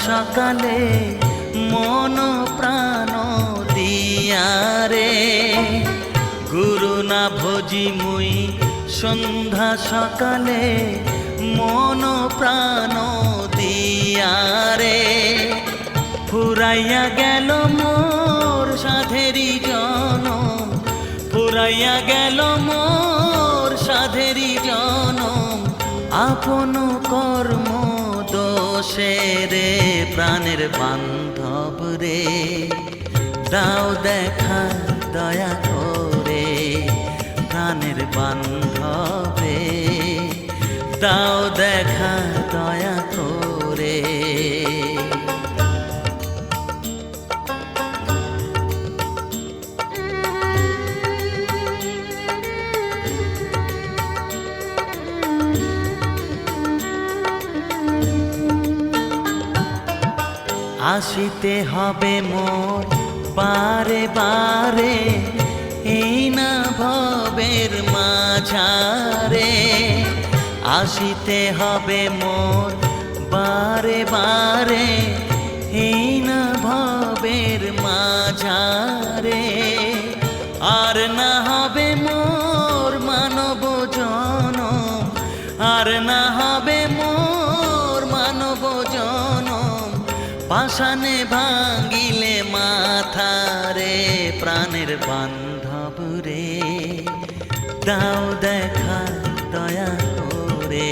সকালে মন প্রাণ দিয়ারে গুরু না ভোজি মুই সন্ধ্যা সকালে মন প্রাণ দিয়ারে ফুরাইয়া গেল মোর সাধেরি জনম ফুরাইয়া গেল মোর সাধেরি জনম আপন কর্ম দোষে রে প্রাণের বান্ধব রে। দাও দেখা দয়া করে প্রাণের বান্ধব দাও দেখা দয়া আসিতে হবে মোর বারে বারে, এই না ভবের মাঝারে। আসিতে হবে মোর বারে বারে, এই না ভবের মাঝারে। আর না হবে মোর মানব জনম, আর না হবে মোর মানব জনম। পাশানে ভাঙিলে মাথা রে, প্রাণের বান্ধব রে। দাও দেখা দয়া করে,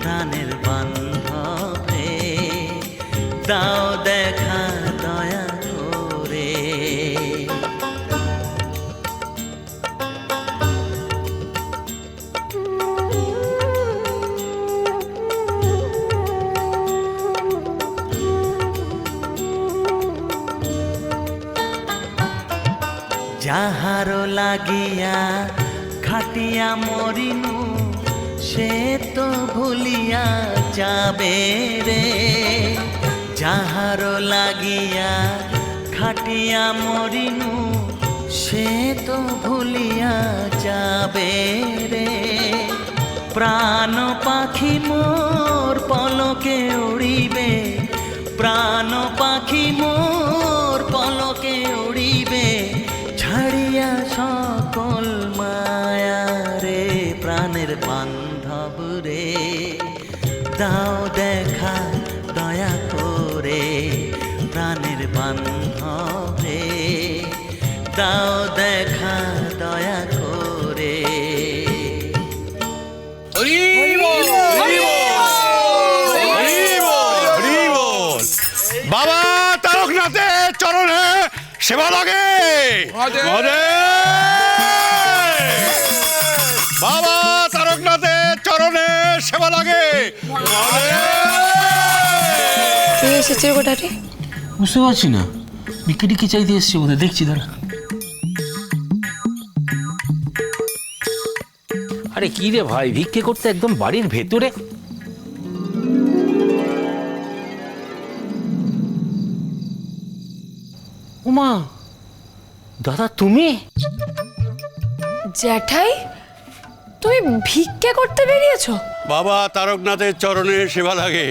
প্রাণের বান্ধব রে। দাও দেখা দয়া করে। লাগিয়া খাটিয়া মরিনু, সে তো ভুলিয়া যাবে রে। যাহার লাগিয়া খাটিয়া মরিনু, সে তো ভুলিয়া যাবে রে। প্রাণ পাখি মোর পলকে উড়িবে, প্রাণ বাবা তারকনাথের চরণে সেবা লাগে। কে এসেছে গোটাটি বুঝতে পারছি না। বিক্রি টিকি চাইতে এসছি বোধহয়? দেখছি দাঁড়া। আরে কি রে ভাই ভিক্ষে করতে একদম বাড়ির ভেতরে? উমা দাদা তুমি? জ্যাঠাই তুমি ভিক্ষে করতে বেরিয়েছো? বাবা তারকনাথের চরণে সেবা লাগে।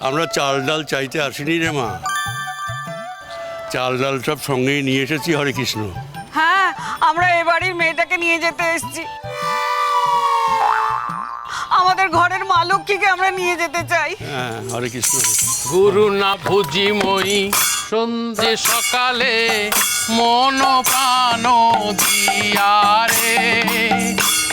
আমরা চাল ডাল চাইতে আসিনি রে মা। চাল ডাল সব সঙ্গেই নিয়ে এসেছি হরে কৃষ্ণ। হ্যাঁ আমরা এ বাড়ির মেয়েটাকে নিয়ে যেতে এসেছি। আমাদের ঘরের মা লক্ষ্মীকে আমরা নিয়ে যেতে চাই। হ্যাঁ হরে কৃষ্ণ। গুরু না ভুজি মই সন্ধে সকালে মন প্রাণ দিয়ারে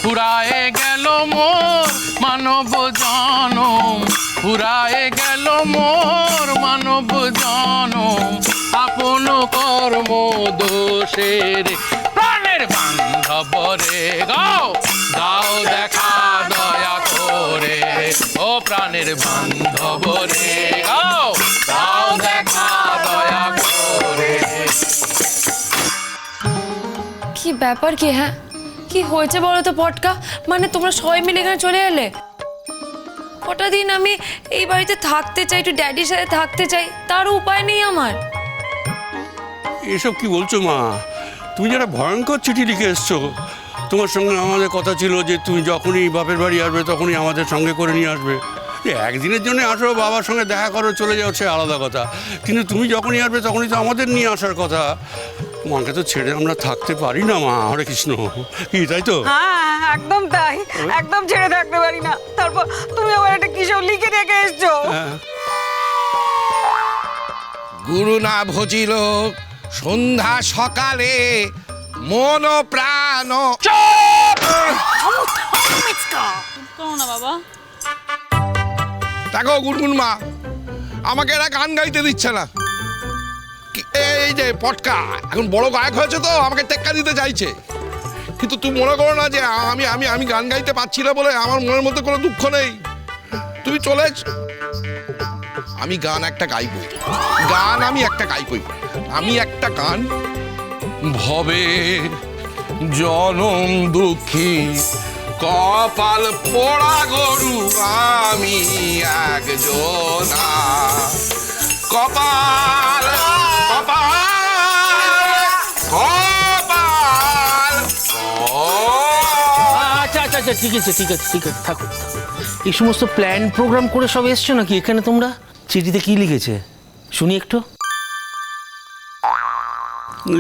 ফুরায়ে গেল মোর মানব জনম ফুরায়ে গেল মোর মানব জনম। আপন কর্ম দোষের প্রাণের বান্ধব রে। গাও দাও দেখা দয়া করে, ও প্রাণের বান্ধব রে। গাও ব্যাপার কি হ্যাঁ? কি হয়েছে বলো তো পটকা? মানে তোমরা সবাই মিলে এখানে চলে এলে? কটা দিন আমি এই বাড়িতে থাকতে চাই, একটু ড্যাডির সাথে থাকতে চাই, তার উপায় নেই আমার। এসব কি বলছো মা? তুমি যারা ভয়ঙ্কর চিঠি লিখে এসছো। তোমার সঙ্গে আমাদের কথা ছিল যে তুমি যখনই বাপের বাড়ি আসবে, তখনই আমাদের সঙ্গে করে নিয়ে আসবে। একদিনের জন্য আসো, বাবার সঙ্গে দেখা করো, চলে যাও, সে আলাদা কথা। কিন্তু তুমি যখনই আসবে, তখনই তো আমাদের নিয়ে আসার কথা। মাকে তো ছেড়ে আমরা থাকতে পারি না মা হরে কৃষ্ণ। কি তাই তো? হ্যাঁ একদম তাই। একদম ছেড়ে থাকতে পারি না। তারপর তুমি আবার একটা কিসব লিখে রেখে এসছো? হ্যাঁ। গুরু না ভজিল সন্ধ্যা সকালে মন প্রাণ দেখো গুনগুন মা আমাকে এরা গান গাইতে দিচ্ছে না। এই যে পটকা, এখন বড় গায়ক হয়েছে তো, আমাকে টেক্কা দিতে চাইছে। কিন্তু তুমি মনে করো না যে আমি আমি আমি গান গাইতে পারছি না বলে আমার মনের মধ্যে কোনো দুঃখ নেই। তুমি চলে আমি গান একটা গাইবই গান আমি একটা গাইবই। আমি একটা গান ভবে জনম দুঃখী, কপাল পোড়া গরু আমি একজনা। কপাল আচ্ছা আচ্ছা আচ্ছা ঠিক আছে ঠিক আছে ঠিক আছে থাকো। এই সমস্ত প্ল্যান প্রোগ্রাম করে সব এসছো নাকি এখানে তোমরা? চিঠিতে কি লিখেছে? শুনি একটু।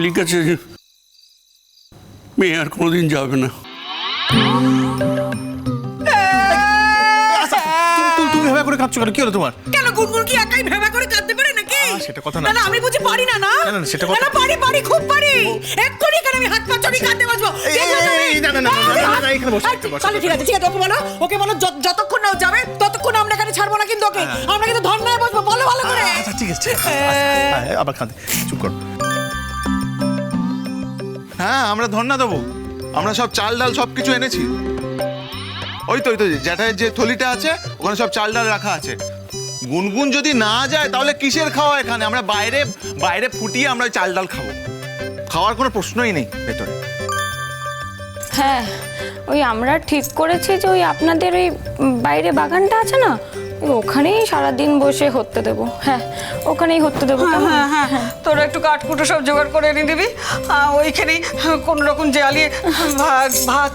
লিখেছে যে মেয়ে আর কোনোদিন যাবে না। তুমি তুমি করে কাঁদছো কেন? কি হলো তোমার? কেন গুনগুন কি একাই ভেবা করে কাঁদতে পারে? সেটা কথা না। না আমি বুঝি পারি না না? না, সেটা কথা- না, পারি পারি খুব পারি। এক্ষুনি কেন আমি হাত পা চড়ি কাঁদতে বসবো। না, না, না, এখানে বসো, এখানে ঠিক আছে ঠিক আছে ওকে বলো। ওকে বলো যত- যতক্ষণ না যাবে ততক্ষণ আমরা এখানে ছাড়বো না কিন্তু ওকে। আমরা কিন্তু ধর্নায় বসবো বলো ভালো করে। আচ্ছা ঠিক আছে ঠিক আছে। আচ্ছা, হ্যাঁ, আবার কাঁদে চুপ কর। হ্যাঁ আমরা ধর্ণা দেবো। আমরা সব চাল ডাল সব কিছু এনেছি। ওই তো ওই তো জ্যাঠাইয়ের যে থলিটা আছে ওখানে সব চাল ডাল রাখা আছে। গুনগুন যদি না যায় তাহলে কিসের খাওয়া এখানে? আমরা বাইরে বাইরে ফুটিয়ে আমরা চাল ডাল খাব। খাওয়ার কোনো প্রশ্নই নেই ভেতরে। হ্যাঁ ওই আমরা ঠিক করেছি যে ওই আপনাদের ওই বাইরে বাগানটা আছে না? ওখানেই সারাদিন বসে হতে দেবো। হ্যাঁ ওখানেই হতে দেবো কেমন? হ্যাঁ হ্যাঁ। তোরা একটু কাঠকুটো সব জোগাড় করে এনে দিবি। ওইখানেই কোনো রকম জ্বালিয়ে ভাত ভাত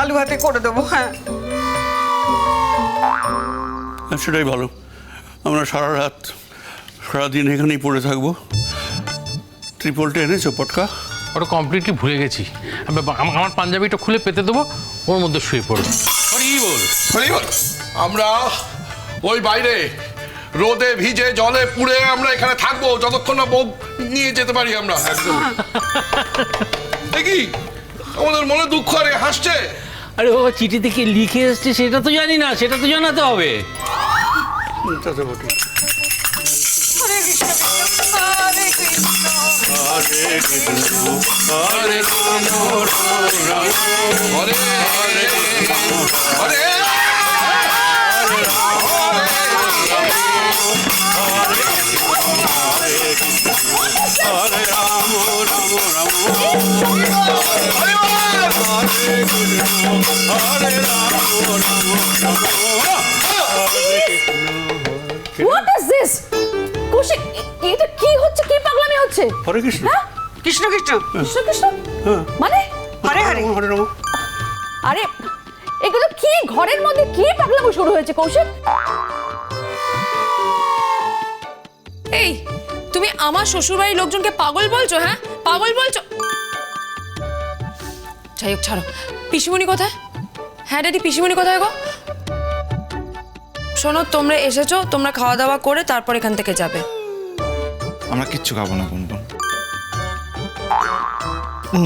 আলু ভাতে করে দেবো। হ্যাঁ। সেটাই ভালো। আমরা সারা রাত সারাদিন এখানেই পড়ে থাকব। ত্রিপলটা এনেছো পটকা? ওটা কমপ্লিটলি ভুলে গেছি। আমার পাঞ্জাবিটা খুলে পেতে দেবো ওর মধ্যে শুয়ে পড়ব হরি বল। হরি বল। আমরা ওই বাইরে রোদে ভিজে জলে পুড়ে আমরা এখানে থাকব যতক্ষণ না বউ নিয়ে যেতে পারি আমরা একদম। দেখি আমাদের মনে দুঃখ আরে হাসছে? আরে বাবা চিঠিতে কি লিখে এসছে সেটা তো জানি না সেটা তো জানাতে হবে তা তো বটে। Hare Ram Ram Ram what is this Kaushik এটা কি হচ্ছে? কি পাগলামি হচ্ছে? হরে কৃষ্ণ। কৃষ্ণ কৃষ্ণ। কৃষ্ণ কৃষ্ণ? মানে? হরে হরে। হরে রাম। আরে এগুলো কি? ঘরের মধ্যে কি পাগলামি শুরু হয়েছে কৌশিক? এই তুমি আমার শ্বশুরবাড়ির লোকজনকে পাগল বলছো হ্যাঁ? পাগল বলছো? যাই হোক ছাড়ো। পিসিমণি কোথায়? হ্যাঁ ড্যাডি পিসিমণি কোথায় গো? শোনো তোমরা এসেছ তোমরা খাওয়া দাওয়া করে তারপর এখান থেকে যাবে। আমরা কিচ্ছু খাব না গুনগুন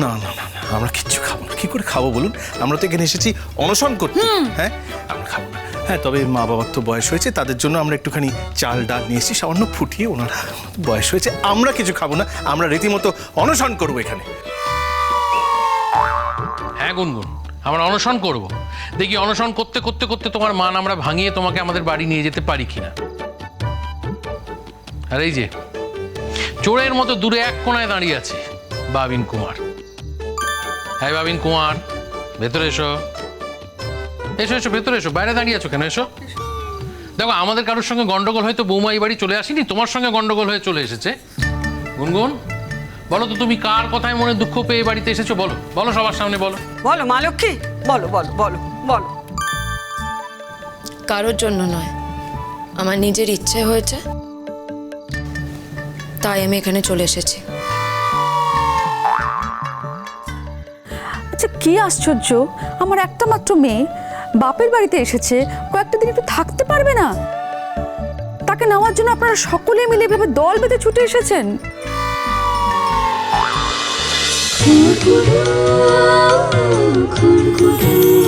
না না না না আমরা কিচ্ছু খাব না। কি করে খাব বলুন? আমরা তো এখানে এসেছি অনশন করতে। হ্যাঁ? আমরা খাব না। হ্যাঁ তবে মা বাবার তো বয়স হয়েছে তাদের জন্য আমরা একটুখানি চাল ডাল নিয়ে এসেছি সামান্য ফুটিয়ে ওনারা বয়স হয়েছে আমরা কিছু খাব না আমরা রীতিমতো অনশন করব এখানে। হ্যাঁ গুনগুন আমরা অনশন করব। দেখি অনশন করতে করতে করতে তোমার মান আমরা ভাঙিয়ে তোমাকে আমাদের বাড়ি নিয়ে যেতে পারি কিনা। আর এই যে, চোরের মতো দূরে এক কোনায় দাঁড়িয়ে আছে, বাবিন কুমার। হ্যাঁ বাবিন কুমার, ভেতরে এসো। এসো এসো, ভেতরে এসো, বাইরে দাঁড়িয়ে আছো কেন? এসো। দেখো, আমাদের কারোর সঙ্গে গন্ডগোল হয়তো বৌমা এই বাড়ি চলে আসেনি, তোমার সঙ্গে গন্ডগোল হয়ে চলে এসেছে। গুনগুন। বলো তো তুমি কার কথায় মনে দুঃখ পেয়ে বাড়িতে এসেছ? বলো বলো সবার সামনে বলো। বলো মা লক্ষ্মী। বলো বলো বলো বলো। কারোর জন্য নয় আমার নিজের ইচ্ছে হয়েছে তাই আমি এখানে চলে এসেছি। আচ্ছা কি আশ্চর্য আমার একটা মাত্র মেয়ে বাপের বাড়িতে এসেছে কয়েকটা দিন একটু থাকতে পারবে না। তাকে নেওয়ার জন্য আপনারা সকলে মিলে ভেবে দল বেঁধে ছুটে এসেছেন। 구름 구름